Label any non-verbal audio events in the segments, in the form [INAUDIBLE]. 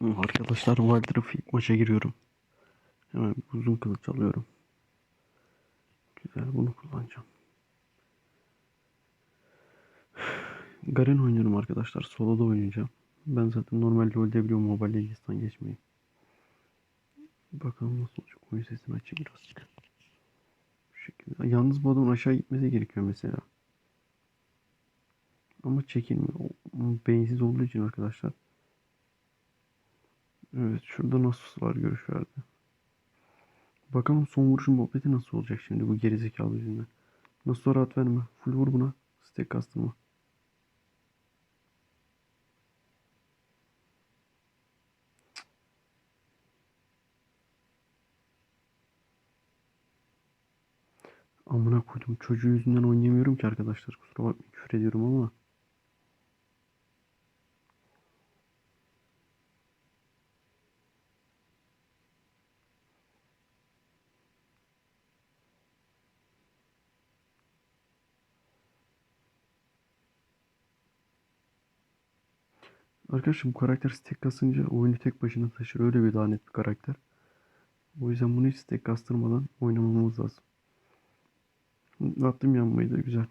Arkadaşlar Wilder'ı ilk maça giriyorum. Hemen uzun kılıç alıyorum. Güzel bunu kullanacağım. [SIGHS] Garen oynuyorum arkadaşlar. Solo'da oynayacağım. Ben zaten normal LoL'de biliyorum Mobile Legends'tan geçmeyi. Bakalım nasıl olacak. Oyun sesini açayım birazcık. Bu şekilde. Yalnız bu adamın aşağı gitmesi gerekiyor mesela. Ama çekilmiyor. Beyinsiz olduğu için arkadaşlar. Evet şurada Nasus var görüş verdi. Bakalım son vuruşun muhabbeti nasıl olacak şimdi bu gerizekalı yüzünden. Nasus'a rahat verme. Full vur buna. Stack kastırma. Amına koydum. Çocuğu yüzünden oynayamıyorum ki arkadaşlar. Kusura bakmayın küfür ediyorum ama. Arkadaşlar bu karakter stack kasınca oyunu tek başına taşır. Öyle bir lanet bir karakter. O yüzden bunu hiç stack kastırmadan oynamamız lazım. Attım yanmayı da güzel.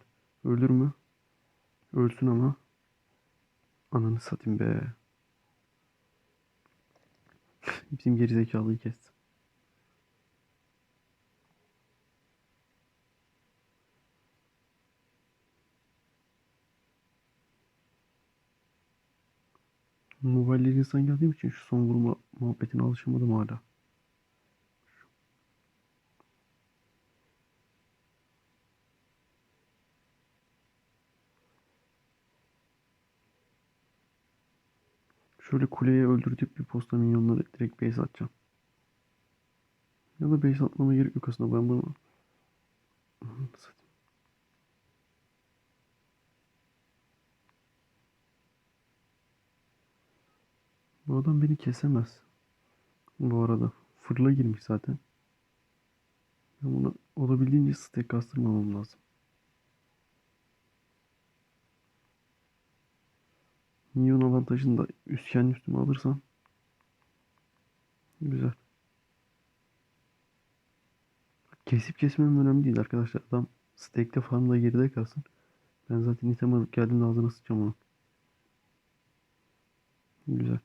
Ölür mü? Ölsün ama. Ananı satayım be. [LAUGHS] Bizim gerizekalıyı kestim. Legends'tan geldiğim için şu son vurma muhabbetine alışamadım hala. Şöyle kuleye öldürdük bir posta minyonları direkt base atacağım. Ya da base atmama gerek yok aslında ben bunu... Bu adam beni kesemez. Bu arada fırla girmiş zaten. Ben bunu olabildiğince stack kastırmamam lazım. Minyon avantajını da üstken üstüme alırsam güzel. Kesip kesmem önemli değil arkadaşlar. Adam stack'te falan da geride kalsın. Ben zaten item alıp geldiğimde ağzına sıçacağım onu. Güzel.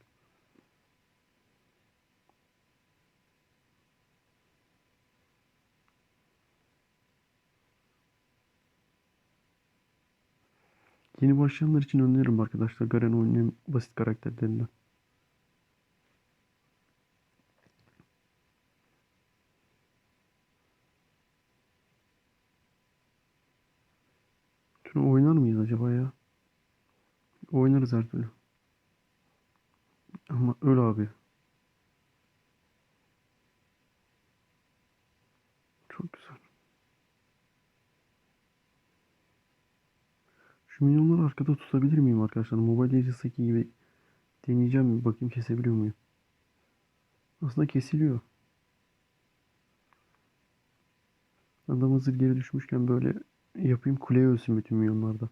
Yeni başlayanlar için öneririm arkadaşlar. Garen oynayan basit karakterlerinden. Şunu oynar mıyız acaba ya? Oynarız her türlü. Ama öl abi. Çok güzel. Şu minyonları arkada tutabilir miyim arkadaşlar? Mobile Legends'daki gibi deneyeceğim bakayım kesebiliyor muyum? Aslında kesiliyor. Adam hazır geri düşmüşken böyle yapayım kuleye ölsün bütün minyonlarda.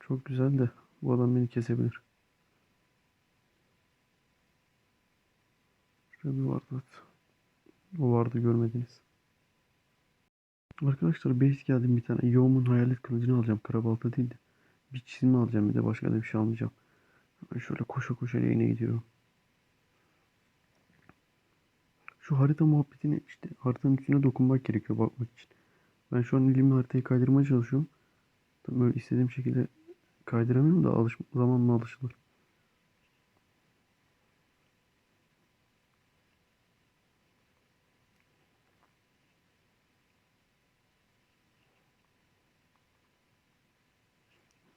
Çok güzel de bu adam beni kesebilir. Şurada bir vardı. O vardı görmediniz. Arkadaşlar base geldim bir tane. Yoğumun hayalet kılıcını alacağım. Karabalta değil de. Bir çizme alacağım bir de başka da bir şey almayacağım. Şöyle koşa koşa lane'e gidiyorum. Şu harita muhabbetini işte haritanın üstüne dokunmak gerekiyor bakmak için. Ben şu an elimle haritayı kaydırmaya çalışıyorum. Tabii böyle istediğim şekilde kaydıramıyorum da alış zamanla alışılır.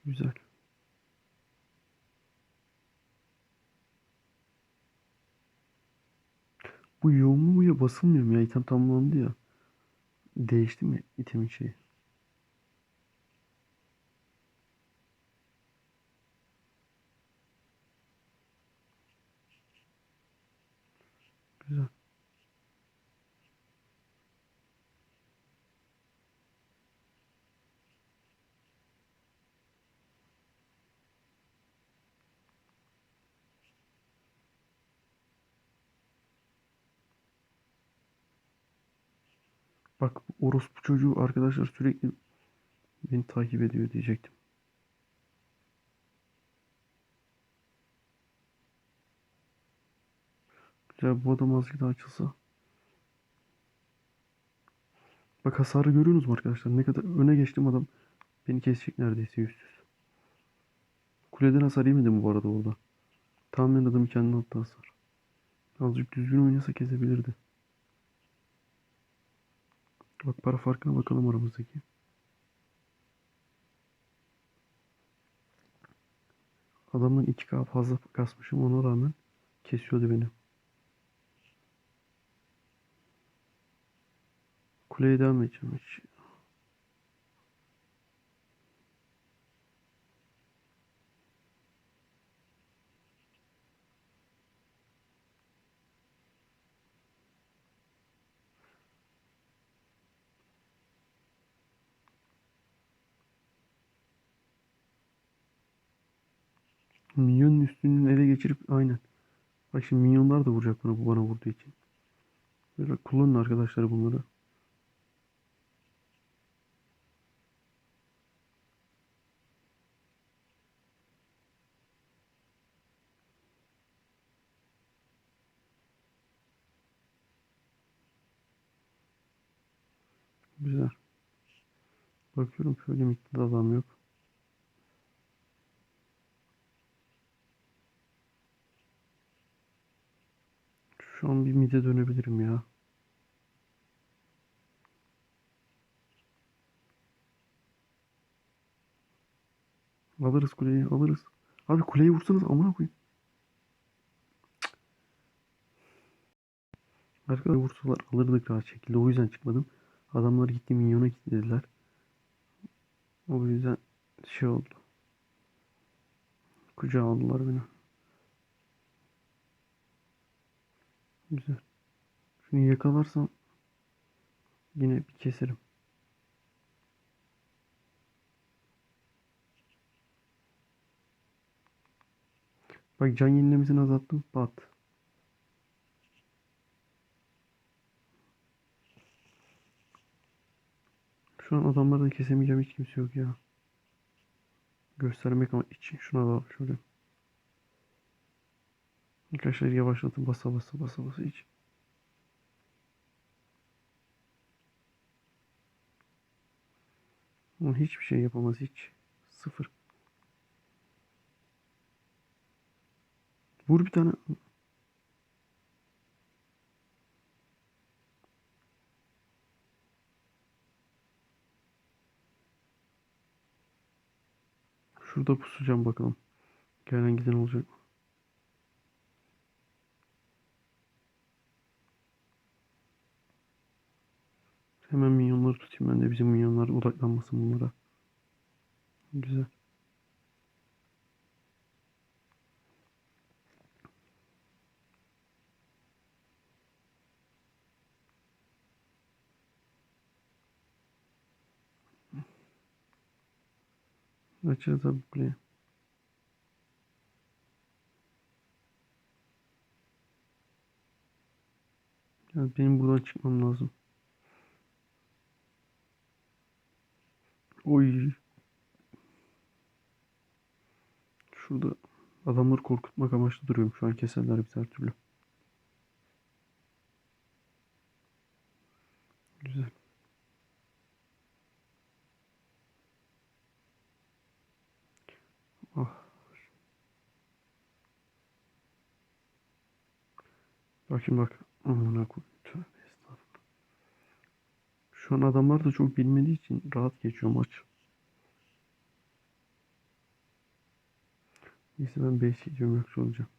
Güzel. Bu yoğunluğu basılmıyor mu ya? İtem tamamlandı ya. Değişti mi itemin şeyi? Güzel. Bak orospu çocuğu arkadaşlar sürekli beni takip ediyor diyecektim. Güzel bu adam azıcık daha açılsa. Bak hasarı görüyorsunuz mu arkadaşlar? Ne kadar öne geçtim adam. Beni kesecek neredeyse yüzsüz. Kuleden hasar yemedi mi bu arada orada? Tamamen adam kendine attı hasar. Azıcık düzgün oynasa kesebilirdi. Bak para farkına bakalım aramızdaki. Adamdan 2k fazla kasmışım ona rağmen kesiyordu beni. Kuleye devam edeceğim. Minyonun üstünü ele geçirip aynen. Bak şimdi minyonlar da vuracak bana bu bana vurduğu için. Böyle kullanın arkadaşlar bunları. Güzel. Bakıyorum şöyle miktarda adam yok. Şu an bir mide dönebilirim ya. Alırız kuleyi alırız. Abi kuleyi vursanız amına koyayım. Arkadaşlar vursalar alırdık rahat şekilde. O yüzden çıkmadım. Adamlar gitti minyona kilitlediler. O yüzden şey oldu. Kucağa aldılar beni. Güzel. Şunu yakalarsam yine bir keserim. Bak can yenilemesini azalttım. Bat. Şu an adamlardan kesemeyeceğim hiç kimse yok ya. Göstermek ama için şuna da şöyle. Arkadaşlar yavaşlatın basa basa basa basa hiç. Ama hiçbir şey yapamaz hiç. Sıfır. Vur bir tane. Şurada pusacağım bakalım. Gelen giden olacak mı? Hemen minyonları tutayım ben de bizim minyonlar odaklanmasın bunlara. Güzel. Açacağız abi kuleyi. Ya benim buradan çıkmam lazım. Oy. Şurada adamları korkutmak amaçlı duruyorum. Şu an keserler bir her türlü. Güzel. Ah. Bakayım bak. Amına koyayım. Şu an adamlar da çok bilmediği için rahat geçiyor maç. Neyse ben 5 gidiyorum yoksa olacağım.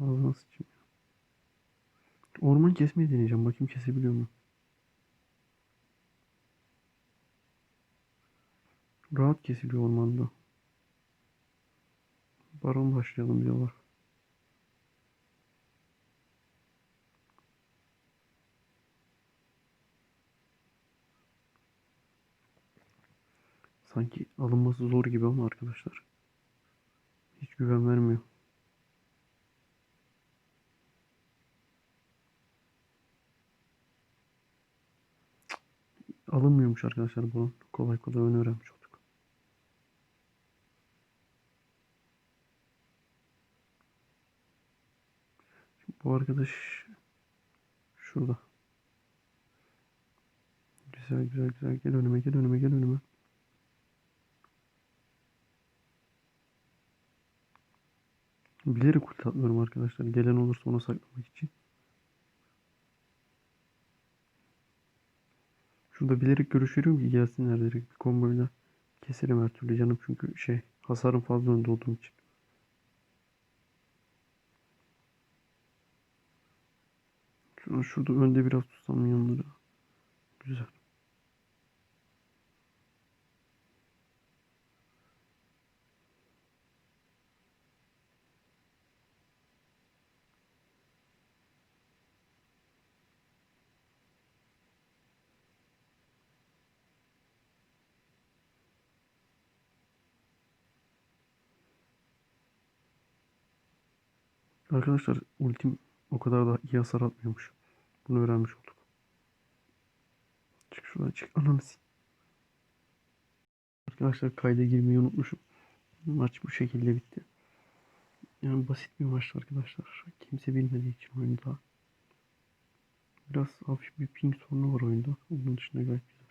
Ağzına sıçayım. Orman kesmeyi deneyeceğim. Bakayım kesebiliyor mu? Rahat kesiliyor ormanda. Baron başlayalım diyorlar. Sanki alınması zor gibi ama arkadaşlar. Hiç güven vermiyor. Alınmıyormuş arkadaşlar bunun. Kolay kolay onu öğrenmiş bu arkadaş şurada. Güzel güzel güzel. Gel önüme gel önüme gel önüme. Bilerek ulti atmıyorum arkadaşlar. Gelen olursa ona saklamak için. Şurada bilerek görüş ki gelsinler direkt. Bir komboyla keserim her türlü canım. Çünkü şey hasarım fazla önde olduğum için. Şunu şurada önde biraz tutsam yanları. Güzel. Arkadaşlar ultim o kadar da iyi hasar atmıyormuş. Bunu öğrenmiş olduk. Çık şuradan çık. Ananı Arkadaşlar kayda girmeyi unutmuşum. Maç bu şekilde bitti. Yani basit bir maçtı arkadaşlar. Kimse bilmediği için oyunda. Biraz hafif bir ping sorunu var oyunda. Onun dışında gayet güzel.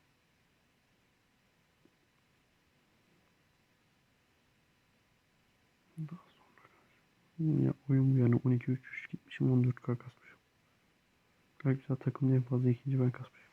Ya oyun bu yani 12-3 gitmişim 14k kasmışım. Gayet güzel takımda en fazla ikinci ben kasmışım.